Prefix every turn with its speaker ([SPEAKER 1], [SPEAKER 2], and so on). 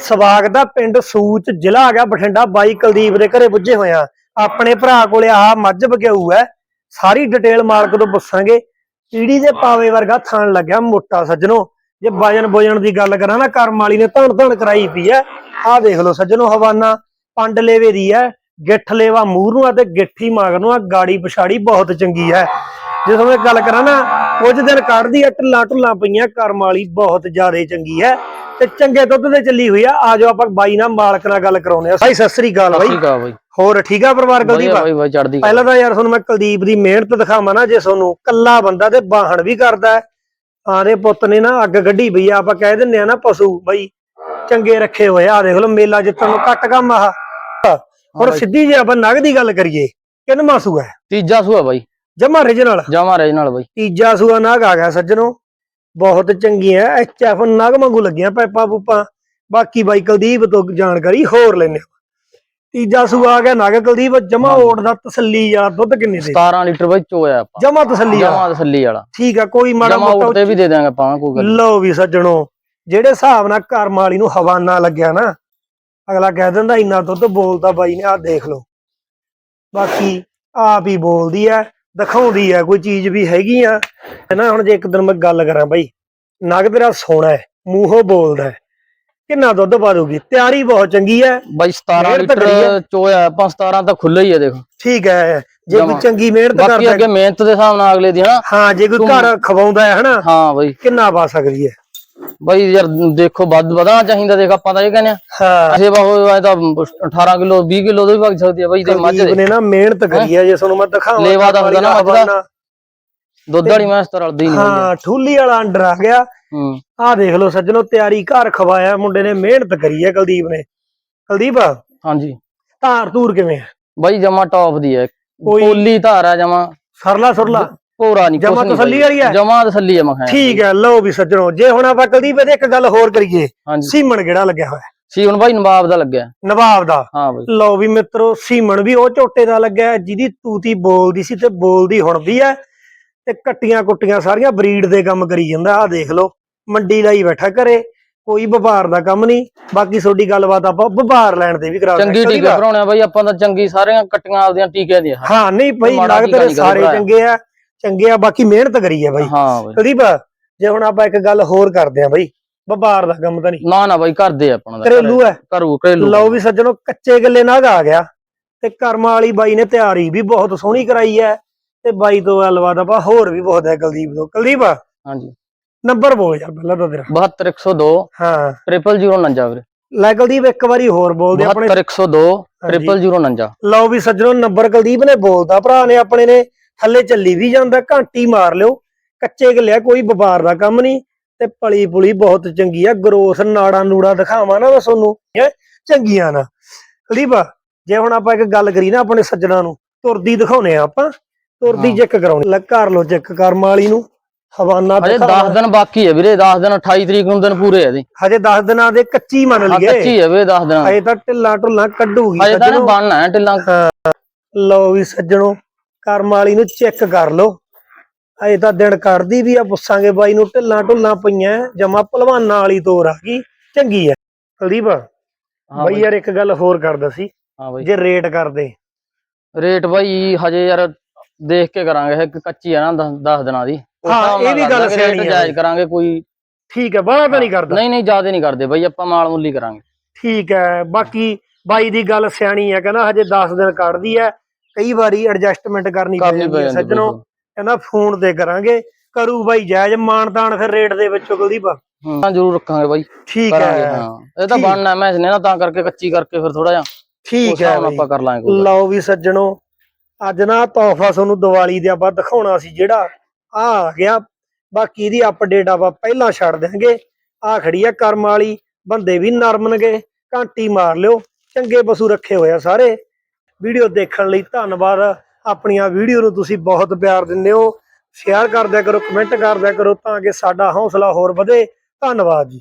[SPEAKER 1] ਸਵਾਗਤ ਦਾ ਪਿੰਡ ਸੂਚ ਜ਼ਿਲ੍ਹਾ ਆ ਗਿਆ ਬਠਿੰਡਾ। ਬਾਈ ਕੁਲਦੀਪ ਦੇ ਘਰੇ ਪੁੱਜੇ ਹੋਏ ਆ। ਆਪਣੇ ਭਰਾ ਕੋਲੇ ਆਹ ਮੱਝ ਬਗਿਆਊ ਹੈ। ਸਾਰੀ ਡਿਟੇਲ ਮਾਲਕ ਤੋਂ ਪੁੱਛਾਂਗੇ। ਪੀੜੀ ਦੇ ਪਾਵੇ ਵਰਗਾ ਥਣ ਲੱਗਿਆ ਮੋਟਾ ਸੱਜਣੋ। ਜੇ ਵਜਨ ਬੋਜਣ ਦੀ ਗੱਲ ਕਰਾਂ ਨਾ, ਕਰਮ ਵਾਲੀ ਨੇ ਧਣ ਧਣ ਕਰਾਈ ਪਈ ਹੈ। ਆਹ ਦੇਖ ਲਓ ਸੱਜਣੋ, ਹਵਾਨਾ ਪੰਡ ਲੇਵੇ ਦੀ ਹੈ, ਗਿੱਠ ਲੇਵਾ ਮੂਰ ਨੂੰ ਆ ਤੇ ਗਿੱਠੀ ਮਗਰ ਨੂੰ ਆ, ਗਾੜੀ ਪਛਾੜੀ ਬਹੁਤ ਚੰਗੀ ਹੈ। ਜੇ ਤੁਹਾਨੂੰ ਇੱਕ ਗੱਲ ਕਰਾਂ ਨਾ ਕੁਝ ਦਿਨ ਕੱਢਦੀ ਐ ਢਿੱਲਾਂ ਢੁੱਲਾਂ ਪਈਆਂ ਕਰਮ ਵਾਲੀ ਬਹੁਤ ਜ਼ਿਆਦਾ ਚੰਗੀ ਹੈ। ਤੇ ਚੰਗੇ ਦੁੱਧ ਤੇ ਚੱਲੀ ਹੋਈ ਆ ਆਜੋ ਆਪਾਂ ਬਾਈ ਨਾਲ ਮਾਲਕ ਨਾਲ ਗੱਲ ਕਰਾਉਂਦੇ ਆ ਭਾਈ ਸਤਿ ਸ੍ਰੀ ਅਕਾਲ ਬਾਈ।
[SPEAKER 2] ਠੀਕ ਆ ਬਾਈ।
[SPEAKER 1] ਹੋਰ ਠੀਕ ਆ ਪਰਿਵਾਰ ਕੁਲਦੀਪ
[SPEAKER 2] ਬਾਈ ਬਾਈ ਚੜਦੀ।
[SPEAKER 1] ਪਹਿਲਾਂ ਤਾਂ ਯਾਰ ਤੁਹਾਨੂੰ ਮੈਂ ਕੁਲਦੀਪ ਦੀ ਮਿਹਨਤ ਦਿਖਾਵਾਂ ਨਾ ਜੇ ਤੁਹਾਨੂੰ ਕੱਲਾ ਬੰਦਾ ਤੇ ਬਾਹਣ ਵੀ ਕਰਦਾ। ਆਦੇ ਪੁੱਤ ਨੇ ਨਾ ਅੱਗ ਗੱਡੀ ਪਈ ਆ ਆਪਾਂ ਕਹਿ ਦਿੰਨੇ ਆ ਨਾ ਪਸ਼ੂ ਬਈ ਚੰਗੇ ਰੱਖੇ ਹੋਏ ਆ। ਦੇਖ ਲਓ ਮੇਲਾ ਜਿੱਤਣ ਨੂੰ ਘੱਟ ਕੰਮ ਆਹ ਹੁਣ। ਸਿੱਧੀ ਜੇ ਆਪਾਂ ਨਗ ਦੀ ਗੱਲ ਕਰੀਏ ਕਿੰਨਵਾਂ ਸੂਆ ਹੈ?
[SPEAKER 2] ਤੀਜਾ ਸੂਆ ਬਾਈ।
[SPEAKER 1] ਜਮਾ ਰਿਜਨਲ
[SPEAKER 2] ਜਮਾ ਰੇਜ ਨਾਲ ਬਾਈ।
[SPEAKER 1] ਤੀਜਾ ਸੂਆ ਨਾਗ ਆ ਗਿਆ ਸੱਜਣੋ। ਬਹੁਤ ਚੰਗੀ ਐ ਐਚਐਫ ਨਾਗ ਵਾਂਗੂ ਲੱਗੀਆਂ ਪੈਪਾ ਪੂਪਾ। ਬਾਕੀ ਬਾਈ ਕੁਲਦੀਪ ਤੋਂ ਜਾਣਕਾਰੀ ਹੋਰ ਲੈਣੇ ਤੀਜਾ ਸੂਆ ਆ ਗਿਆ ਨਾਗ ਕੁਲਦੀਪ ਜਮਾ। ਓਟ ਦਾ ਤਸੱਲੀ ਯਾਰ ਦੁੱਧ ਕਿੰਨੇ ਦੇ?
[SPEAKER 2] 17 ਲੀਟਰ ਬਾਈ ਚੋਇਆ ਆਪਾਂ।
[SPEAKER 1] ਜਮਾ ਤਸੱਲੀ ਆ
[SPEAKER 2] ਜਮਾ ਤਸੱਲੀ ਵਾਲਾ।
[SPEAKER 1] ਠੀਕ ਆ ਕੋਈ ਮਾੜਾ
[SPEAKER 2] ਜਮਾ
[SPEAKER 1] ਮੋਟਾ
[SPEAKER 2] ਉੱਤੇ ਵੀ ਦੇ ਦਾਂਗੇ ਆਪਾਂ ਕੋਈ ਗੱਲ।
[SPEAKER 1] ਲਓ ਵੀ ਸੱਜਣੋ ਜਿਹੜੇ ਹਿਸਾਬ ਨਾਲ ਕਰਮ ਵਾਲੀ ਨੂੰ ਹਵਾਨਾ ਲੱਗਿਆ ਨਾ ਅਗਲਾ ਕਹਿ ਦਿੰਦਾ ਇੰਨਾ ਦੁੱਧ ਬੋਲਦਾ ਬਾਈ ਨੇ ਆਹ ਦੇਖ ਲਓ। ਬਾਕੀ ਆਪ ਹੀ ਬੋਲਦੀ ਐ। ਦਿਖਾਉਂਦੀ ਐ ਕੋਈ ਚੀਜ਼ ਵੀ ਹੈਗੀ ਆ। ਤੇ ਨਾ ਹੁਣ ਜੇ ਇੱਕ ਦਿਨ ਮੈਂ ਗੱਲ ਕਰਾਂ ਬਾਈ ਨਗ ਤੇਰਾ ਸੋਹਣਾ ਹੈ ਮੂੰਹੋਂ ਬੋਲਦਾ ਹੈ ਕਿੰਨਾ ਦੁੱਧ ਪਾ ਦੂਗੀ ਤਿਆਰੀ ਬਹੁਤ ਚੰਗੀ ਐ
[SPEAKER 2] ਬਾਈ 17
[SPEAKER 1] ਮਿਹਨਤ
[SPEAKER 2] ਲੀਟਰ
[SPEAKER 1] ਆ।
[SPEAKER 2] ਚੋਇਆ ਆਪਾਂ 17 ਤਾਂ ਖੁੱਲਾ ਹੀ ਆ ਦੇਖ।
[SPEAKER 1] ਠੀਕ ਹੈ ਜੇ ਕੋਈ। ਚੰਗੀ ਮਿਹਨਤ
[SPEAKER 2] ਬਾਕੀ
[SPEAKER 1] ਕਰਦਾ
[SPEAKER 2] ਅੱਗੇ ਮਿਹਨਤ ਦੇ ਹਿਸਾਬ ਨਾਲ ਅਗਲੇ ਦੀ ਹਨਾ।
[SPEAKER 1] ਹਾਂ ਜੇ ਕੋਈ ਘਰ ਖਵਾਉਂਦਾ ਹੈ ਹਨਾ।
[SPEAKER 2] ਹਾਂ ਬਾਈ।
[SPEAKER 1] ਕਿੰਨਾ ਪਾ ਸਕਦੀ ਹੈ?
[SPEAKER 2] ਬਾਈ ਯਾਰ ਦੇਖੋ ਵੱਧ ਵਧਣਾ ਚਾਹੀਦਾ ਦੇਖ ਆਪਾਂ ਤਾਂ ਇਹ ਕਹਿੰਦੇ ਆ।
[SPEAKER 1] ਹਾਂ।
[SPEAKER 2] ਅਸੇ ਬਾ ਹੋਏ ਤਾਂ 18 ਕਿਲੋ 20 ਕਿਲੋ ਦੇ ਵੀ ਵਗ ਸਕਦੀ ਆ ਬਾਈ ਤੇ ਮੱਝ ਦੇ।
[SPEAKER 1] ਨੇ ਨਾ ਮਿਹਨਤ ਕਰੀ ਹੈ ਜੇ ਤੁਹਾਨੂੰ ਮੈਂ ਦਿਖਾਵਾਂ
[SPEAKER 2] ਲੇਵਾ
[SPEAKER 1] ਵਾਲੀ
[SPEAKER 2] ਦੱਸਦਾ ਨਾ ਮੱਝ ਦਾ। ਦੁੱਧ ਵਾਲੀ ਮੈਂ ਤਾਂ ਰਲਦੀ ਨਹੀਂ
[SPEAKER 1] ਹਾਂ ਠੂਲੀ ਵਾਲਾ ਅੰਡਰ ਆ ਗਿਆ।
[SPEAKER 2] ਹੂੰ।
[SPEAKER 1] ਆਹ ਦੇਖ ਲਓ ਸੱਜਣੋ ਤਿਆਰੀ ਘਰ ਖਵਾਇਆ ਮੁੰਡੇ ਨੇ ਮਿਹਨਤ ਕਰੀ ਹੈ ਕੁਲਦੀਪ ਨੇ। ਕੁਲਦੀਪ
[SPEAKER 2] ਹਾਂਜੀ।
[SPEAKER 1] ਧਾਰ ਧੂਰ ਕਿਵੇਂ ਹੈ
[SPEAKER 2] ਬਾਈ ਜਮਾ ਟੌਪ ਦੀ ਹੈ ਪੋਲੀ ਧਾਰ ਆ ਜਮਾ।
[SPEAKER 1] ਸਰਲਾ ਸੁਰਲਾ।
[SPEAKER 2] ਪੂਰਾ ਨਹੀਂ
[SPEAKER 1] ਜਮਾਂ ਤਸੱਲੀ ਵਾਲੀ ਹੈ?
[SPEAKER 2] ਜਮਾ ਤਸੱਲੀ ਹੈ ਮੈਂ ਕਿਹਾ।
[SPEAKER 1] ਠੀਕ ਹੈ ਲਓ ਵੀ ਸੱਜਣੋ ਜੇ ਹੁਣ ਆਪਾਂ ਕੁਲਦੀਪ ਇਹਦੇ ਇੱਕ ਗੱਲ ਹੋਰ ਕਰੀਏ ਸੀਮਣ ਕਿਹੜਾ ਲੱਗਿਆ ਹੋਇਆ?
[SPEAKER 2] ਸੀਵਨ ਬਾਈ ਨਵਾਬ ਦਾ ਲੱਗਿਆ।
[SPEAKER 1] ਨਵਾਬ ਦਾ।
[SPEAKER 2] ਹਾਂ ਬਾਈ।
[SPEAKER 1] ਲਓ ਵੀ ਮਿੱਤਰੋ ਸੀਮਣ ਵੀ ਉਹ ਝੋਟੇ ਦਾ ਲੱਗਿਆ ਜਿਹਦੀ ਤੂਤੀ ਬੋਲਦੀ ਸੀ ਤੇ ਬੋਲਦੀ ਹੁਣ ਵੀ ਹੈ। ਤੇ ਕੱਟੀਆਂ ਕੁੱਟੀਆਂ ਸਾਰੀਆਂ ਬਰੀਡ ਦੇ ਕੰਮ ਕਰੀ ਜਾਂਦਾ ਆਹ ਦੇਖ ਲਓ। ਮੰਡੀ ਲਈ ਬੈਠਾ ਘਰੇ ਕੋਈ ਵਪਾਰ ਦਾ ਕੰਮ ਨਹੀਂ। ਬਾਕੀ ਤੁਹਾਡੀ ਗੱਲਬਾਤ ਆਪਾਂ ਵਪਾਰ ਲੈਣ ਦੇ ਵੀ ਕਰਾ
[SPEAKER 2] ਚੰਗੀ ਟੀਕੇ ਭਰਾਉਣੇ ਆ ਬਾਈ ਆਪਾਂ ਤਾਂ ਚੰਗੀ ਸਾਰੀਆਂ ਕੱਟੀਆਂ ਆਪਦੀਆਂ ਟੀਕਿਆਂ ਦੀਆਂ।
[SPEAKER 1] ਹਾਂ ਨਹੀਂ ਭਾਈ ਲੱਗ
[SPEAKER 2] ਟੀਕਾ
[SPEAKER 1] ਤੇਰੇ ਸਾਰੇ ਚੰਗੇ ਆ। ਚੰਗੇ ਆ ਬਾਕੀ ਮਿਹਨਤ ਕਰੀ ਆ ਬਾਈ।
[SPEAKER 2] ਹਾਂ ਬਾਈ।
[SPEAKER 1] ਕੁਲਦੀਪ ਜੇ ਹੁਣ ਆਪਾਂ ਇੱਕ ਗੱਲ ਹੋਰ ਕਰਦੇ ਆ ਬਾਈ ਵਪਾਰ ਦਾ ਕੰਮ ਤਾਂ ਨਹੀਂ।
[SPEAKER 2] ਨਾ ਨਾ ਬਾਈ ਕਰਦੇ ਆ ਆਪਣਾ
[SPEAKER 1] ਘਰੇਲੂ ਹੈ
[SPEAKER 2] ਘਰੂ ਘਰੇਲੂ
[SPEAKER 1] ਲਓ ਵੀ ਸੱਜਣੋ ਕੱਚੇ ਗੱਲੇ ਨਾਗ ਆ ਗਿਆ। ਤੇ ਕਰਮਾਂ ਵਾਲੀ ਬਾਈ ਨੇ ਤਿਆਰੀ ਵੀ ਬਹੁਤ ਸੋਹਣੀ ਕਰਾਈ ਹੈ ਤੇ ਬਾਈ ਤੋਂ ਗੱਲਬਾਤ ਆਪਾਂ ਹੋਰ ਵੀ ਬਹੁਤ ਹੈ ਕੁਲਦੀਪ ਤੋਂ। ਕੁਲਦੀਪ
[SPEAKER 2] ਹਾਂਜੀ।
[SPEAKER 1] ਨੰਬਰ ਬੋਲ ਯਾਰ ਪਹਿਲਾਂ ਤਾਂ ਤੇਰਾ।
[SPEAKER 2] 72102
[SPEAKER 1] ਹਾਂ।
[SPEAKER 2] 0049 ਵੀਰੇ।
[SPEAKER 1] ਲੈ ਕੁਲਦੀਪ ਇੱਕ ਵਾਰੀ ਹੋਰ ਬੋਲਦੇ ਆਪਣੇ।
[SPEAKER 2] 72102 0049
[SPEAKER 1] ਲਓ ਵੀ ਸੱਜਣੋ ਨੰਬਰ ਕੁਲਦੀਪ ਨੇ ਬੋਲਦਾ ਭਰਾ ਨੇ ਆਪਣੇ ਨੇ। ਥੱਲੇ ਚੱਲੀ ਵੀ ਜਾਂਦਾ ਘੰਟੀ ਮਾਰ ਲਿਓ। ਕੱਚੇ ਗੱਲਿਆ ਕੋਈ ਵਪਾਰ ਦਾ ਕੰਮ ਨਹੀਂ। ਤੇ ਪਲੀ ਪੁਲੀ ਬਹੁਤ ਚੰਗੀ ਆ ਗਰੋਸ ਨਾੜਾ ਨੂੜਾ ਦਿਖਾਵਾਂ ਨਾ ਮੈਂ ਤੁਹਾਨੂੰ। ਚੰਗੀਆਂ ਨਾ। ਕੁਲਦੀਪ ਜੇ ਹੁਣ ਆਪਾਂ ਇੱਕ ਗੱਲ ਕਰੀ ਨਾ ਆਪਣੇ ਸੱਜਣਾ ਨੂੰ ਤੁਰਦੀ ਦਿਖਾਉਨੇ ਆ ਆਪਾਂ। ਤੁਰਦੀ। ਚੈੱਕ ਕਰਾਉਣੀ ਲੈ ਕਰ ਲੋ ਚੈੱਕ ਕਰਮ ਵਾਲੀ ਨੂੰ। ਹਵਾਨਾ
[SPEAKER 2] ਹਜੇ
[SPEAKER 1] ਦਿਖਾਵਾਂ।
[SPEAKER 2] 10 ਦਿਨ ਬਾਕੀ ਹੈ ਵੀਰੇ 10 ਦਿਨ 28 ਤਰੀਕ ਨੂੰ ਦਿਨ ਪੂਰੇ ਆ ਇਹਦੇ।
[SPEAKER 1] ਹਜੇ 10 ਦਿਨਾਂ ਦੇ ਕੱਚੀ ਮੰਨ ਲਈਏ।
[SPEAKER 2] ਕੱਚੀ ਹੈ ਵੀਰੇ 10 ਦਿਨ।
[SPEAKER 1] ਹਜੇ ਤਾਂ ਢਿੱਲਾ ਢੁੱਲਾ ਕੱਢੂਗੀ
[SPEAKER 2] ਹਜੇ ਤਾਂ। ਬਣਨਾ ਹੈ ਢਿੱਲਾਂ।
[SPEAKER 1] ਲਓ ਵੀ ਸੱਜਣੋ ਕਰਮ ਵਾਲੀ ਨੂੰ ਚੈੱਕ ਕਰ ਲਓ। ਅਜੇ ਤਾਂ ਦਿਨ ਕੱਢਦੀ ਵੀ ਆ ਪੁੱਛਾਂਗੇ ਬਾਈ ਨੂੰ ਢਿੱਲਾਂ ਢੁੱਲਾਂ ਪਈਆਂ ਜਮਾ ਭਲਵਾਨਾਂ ਵਾਲੀ ਤੋਰ ਆ ਗਈ ਚੰਗੀ ਆ। ਕੁਲਦੀਪ
[SPEAKER 2] ਹਾਂ
[SPEAKER 1] ਬਾਈ
[SPEAKER 2] ਬਾਈ।
[SPEAKER 1] ਯਾਰ ਇੱਕ ਗੱਲ ਹੋਰ ਕਰਦਾ ਸੀ
[SPEAKER 2] ਹਾਂ ਬਾਈ।
[SPEAKER 1] ਜੇ ਰੇਟ ਕਰਦੇ।
[SPEAKER 2] ਰੇਟ ਬਾਈ ਹਜੇ ਯਾਰ ਦੇਖ ਕੇ ਕਰਾਂਗੇ ਇਹ ਕੱਚੀ ਆ ਨਾ 10 ਦਿਨਾਂ ਦੀ। ਉਸ
[SPEAKER 1] ਹਾਂ,
[SPEAKER 2] ਹਿਸਾਬ
[SPEAKER 1] ਇਹ
[SPEAKER 2] ਨਾਲ
[SPEAKER 1] ਵੀ ਗੱਲ ਸਿਆਣੀ
[SPEAKER 2] ਰੇਟ
[SPEAKER 1] ਆ
[SPEAKER 2] ਜਾਇਜ਼। ਕਰਾਂਗੇ ਕੋਈ।
[SPEAKER 1] ਠੀਕ ਹੈ ਬਾਹਲਾ ਤਾਂ ਨਹੀਂ ਕਰਦਾ।
[SPEAKER 2] ਨਹੀਂ ਨਹੀਂ ਜ਼ਿਆਦਾ ਨਹੀਂ ਕਰਦੇ ਬਾਈ ਆਪਾਂ ਮਾਲ ਮੁੱਲੀ ਕਰਾਂਗੇ।
[SPEAKER 1] ਠੀਕ ਹੈ ਬਾਕੀ ਬਾਈ ਦੀ ਗੱਲ ਸਿਆਣੀ ਆ ਕਹਿੰਦਾ ਹਜੇ 10 ਦਿਨ ਕੱਢਦੀ ਹੈ ਕਈ ਵਾਰੀ ਐਡਜਸਟਮੈਂਟ ਕਰਨੀ ਪੈ
[SPEAKER 2] ਕਰਨੀ
[SPEAKER 1] ਜਾਂਦੀ
[SPEAKER 2] ਪੈ
[SPEAKER 1] ਹੈ ਸੱਜਣੋ ਕਹਿੰਦਾ ਫੋਨ ਤੇ ਕਰਾਂਗੇ। ਕਰੂ ਬਾਈ ਜਾਇਜ਼ ਮਾਨਤਾਨ ਫਿਰ ਰੇਟ ਦੇ ਵਿੱਚੋਂ ਕੁਲਦੀਪ।
[SPEAKER 2] ਹਾਂ ਜ਼ਰੂਰ ਰੱਖਾਂਗੇ ਬਾਈ।
[SPEAKER 1] ਠੀਕ ਹੈ।
[SPEAKER 2] ਹਾਂ। ਇਹ ਤਾਂ। ਬਣਨਾ ਮੈਂ ਨੇ ਨਾ ਤਾਂ ਕਰਕੇ ਕੱਚੀ ਕਰਕੇ ਫਿਰ ਥੋੜਾ ਜਿਹਾ।
[SPEAKER 1] ਠੀਕ ਹੈ।
[SPEAKER 2] ਆਪਾਂ ਕਰ ਲਾਂਗੇ।
[SPEAKER 1] ਲਓ ਵੀ ਸੱਜਣੋ ਅੱਜ ਨਾ ਤੋਹਫਾ ਤੁਹਾਨੂੰ ਦੀਵਾਲੀ ਦੇ ਆਪਾਂ ਦਿਖਾਉਣਾ ਸੀ ਜਿਹੜਾ ਆ ਆ ਗਿਆ। ਬਾਕੀ ਦੀ ਅਪਡੇਟ ਆਪਾਂ ਪਹਿਲਾਂ ਛੱਡ ਦਿਆਂਗੇ। ਆ ਖੜੀ ਆ ਕਰਮ ਵਾਲੀ ਬੰਦੇ ਵੀ ਨਰਮਨਗੇ ਘੰਟੀ ਮਾਰ ਲਿਓ। ਚੰਗੇ ਪਸ਼ੂ ਰੱਖੇ ਹੋਏ ਆ ਸਾਰੇ। ਵੀਡੀਓ ਦੇਖਣ ਲਈ ਧੰਨਵਾਦ। ਆਪਣੀਆਂ ਵੀਡੀਓ ਨੂੰ ਤੁਸੀਂ ਬਹੁਤ ਪਿਆਰ ਦਿੰਦੇ ਹੋ। ਸ਼ੇਅਰ ਕਰ ਦਿਆ ਕਰੋ, ਕਮੈਂਟ ਕਰ ਦਿਆ ਕਰੋ ਤਾਂ ਕਿ ਸਾਡਾ ਹੌਸਲਾ ਹੋਰ ਵਧੇ। ਧੰਨਵਾਦ ਜੀ।